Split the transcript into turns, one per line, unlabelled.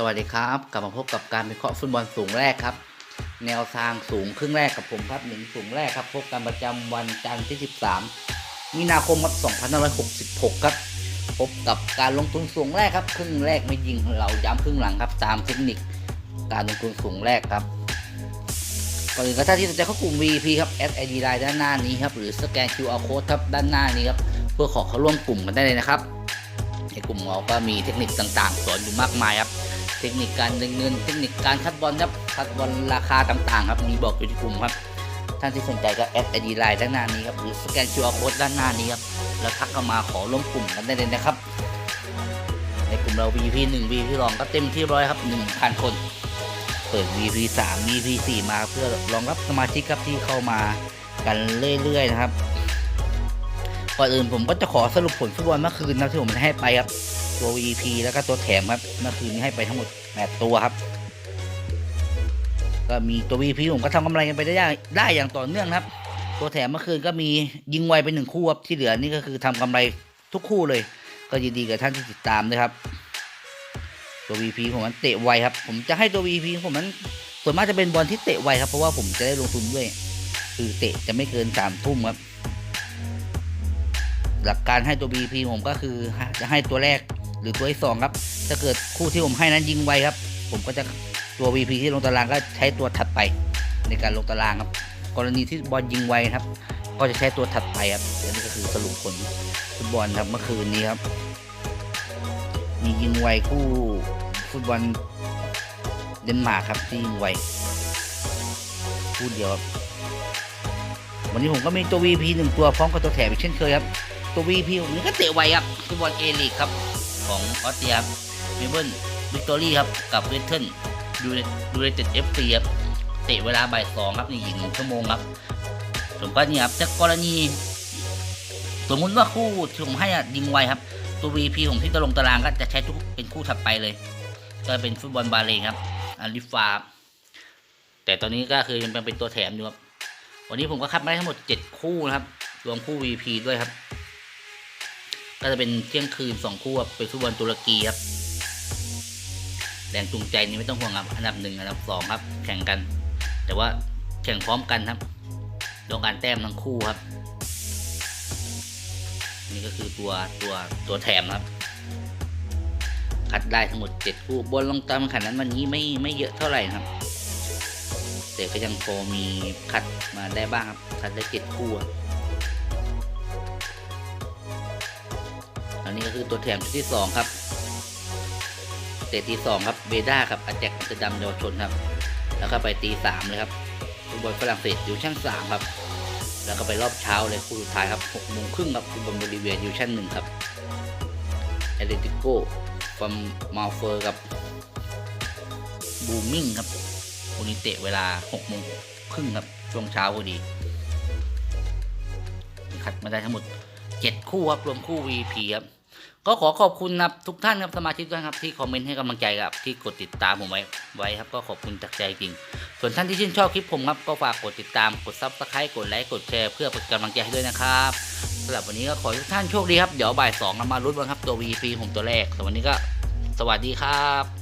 สวัสดีครับ กลับมาพบกับการวิเคราะห์ฟุตบอลสูงแรกครับ แนวทางสูงครึ่งแรกกับผมครับหนึ่งสูงแรกครับ พบกันประจำวันจันทร์ที่ 13 มีนาคมครับ2566 ครับ พบกับการลงทุนสูงแรกครับ ครึ่งแรกไม่ยิงเราย้ำครึ่งหลังครับ ตามเทคนิคการลงทุนสูงแรกครับก่อนอื่นก็ถ้าที่สนใจเข้ากลุ่ม VP ครับ SID Line ด้านหน้านี้ครับหรือสแกน QR Code ครับด้านหน้านี้ครับเพื่อขอเข้าร่วมกลุ่มกันได้เลยนะครับในกลุ่มเราก็มีเทคนิคต่างๆ สอนอยู่มากมายครับ เทคนิคการดึงเงิน เทคนิคการคัดบอลครับคัดบอลราคาต่างๆ ครับมีบอกอยู่ที่กลุ่มครับ ท่านที่สนใจก็แอดไอดีไลน์ด้านหน้านี้ครับหรือสแกน QR Code ด้านหน้านี้ครับแล้วทักเข้ามาขอร่วมกลุ่มกันได้เลยนะครับ ในกลุ่มเรา VP 1 VP 2ก็เต็มที่ร้อยครับ1,000 คน เปิด VP 3 VP 4มาเพื่อรองรับสมาชิกครับที่เข้ามากันเรื่อยๆนะครับ ก่อนอื่นผมก็จะขอสรุปผลฟุตบอลเมื่อคืนนะที่ผมให้ไปครับตัว VP แล้วก็ตัวแถมครับเมื่อคืนนี้ให้ไปทั้งหมด 8 ตัวครับ ก็มีตัว VP ผมก็ทำกำไรกันไปได้ได้อย่างต่อเนื่องครับ ตัวแถมเมื่อคืนก็มียิงไวไปหนึ่งคู่ครับที่เหลือนี่ก็คือทำกำไรทุกคู่เลย ก็ยินดีกับท่านที่ติดตามด้วยครับ ตัว VP ผมมันเตะไวครับ ผมจะให้ตัว VP ผมมันส่วนมากจะเป็นบอลที่เตะไวครับเพราะว่าผมจะได้ลงทุนด้วย คือเตะจะไม่เกินสามทุ่มครับ หลักการให้ตัว BP ผมก็คือจะให้ตัวแรกหรือตัวที่สองครับ ถ้าเกิดคู่ที่ผมให้นั้นยิงไวครับ ผมก็จะตัว VP ที่ลงตารางก็ใช้ตัวถัดไปในการลงตารางครับ กรณีที่บอลยิงไวครับ ก็จะใช้ตัวถัดไปครับอันนี้ก็คือสรุปผลฟุตบอลครับเมื่อคืนนี้ครับ มียิงไวคู่ฟุตบอลเดนมาร์กครับที่ยิงไวคู่เดียวครับวันนี้ผมก็มีตัว VP หนึ่งตัวพร้อมกับตัวแถมอีกเช่นเคยครับ ตัว VP ผมนี่ก็เตะไวครับฟุตบอลเอลีกครับ ของออสเตรียเมเบิลวิกตอรี่ครับกับเวสเทิร์นดูดูในเต็ดเอฟซีครับเตะเวลาบ่ายสองครับนี่ยิงหนึ่งชั่วโมงครับผมก็นี่ครับจากกรณีสมมุติว่าคู่ที่ผมให้อะยิงไวครับ ตัว VP ผมที่ตะลงตารางก็จะใช้ทุกเป็นคู่ถัดไปเลย ก็เป็นฟุตบอลบาเลงครับอาลิฟาแต่ตอนนี้ก็คือยังเป็นตัวแถมอยู่ครับวันนี้ผมก็คัดมาได้ทั้งหมด 7 คู่นะครับ รวมคู่ VP ด้วยครับ ก็จะเป็นเที่ยงคืน2คู่ครับเป็นฟุตบอลตุรกีครับแรงจูงใจนี้ไม่ต้องห่วงครับ อันดับหนึ่งอันดับสองครับ แข่งกัน แต่ว่าแข่งพร้อมกันครับต้องการแต้มทั้งคู่ครับ นี่ก็คือตัวตัวตัวแถมครับ คัดได้ทั้งหมด7คู่บนลงตามขันนั้นวันนี้ไม่ไม่เยอะเท่าไหร่ครับ แต่ก็ยังพอมีคัดมาได้บ้างครับคัดได้เจ็ดคู่ นี้ก็คือตัวแถมชุดที่สองครับเตะตีสองครับเบด้าครับอาแจกอัมสเตอร์ดัมเยาวชนครับ แล้วก็ไปตีสามเลยครับฟุตบอลฝรั่งเศสดิวชั่นสามครับ แล้วก็ไปรอบเช้าเลยคู่สุดท้ายครับหกโมงครึ่งครับฟุตบอลบริเวียดิวชั่นหนึ่งครับเอเลติโก้ฟอมมาเฟอร์กับบูมิงครับวันนี้เตะเวลา6โมงครึ่งครับช่วงเช้าพอดีคัดมาได้ทั้งหมด7คู่ครับรวมคู่ VP ครับ ก็ขอขอบคุณนะครับทุกท่านครับสมาชิกทุกท่านครับที่คอมเมนต์ให้กำลังใจครับที่กดติดตามผมไว้ไว้ครับก็ขอบคุณจากใจจริง ส่วนท่านที่ชื่นชอบคลิปผมครับก็ฝากกดติดตามกดซับสไครต์กดไลค์กดแชร์เพื่อเป็นกำลังใจให้ด้วยนะครับสำหรับวันนี้ก็ขอให้ทุกท่านโชคดีครับเดี๋ยวบ่ายสองเรามาลุ้นกันครับตัว VP ผมตัวแรกสำหรับวันนี้ก็สวัสดีครับ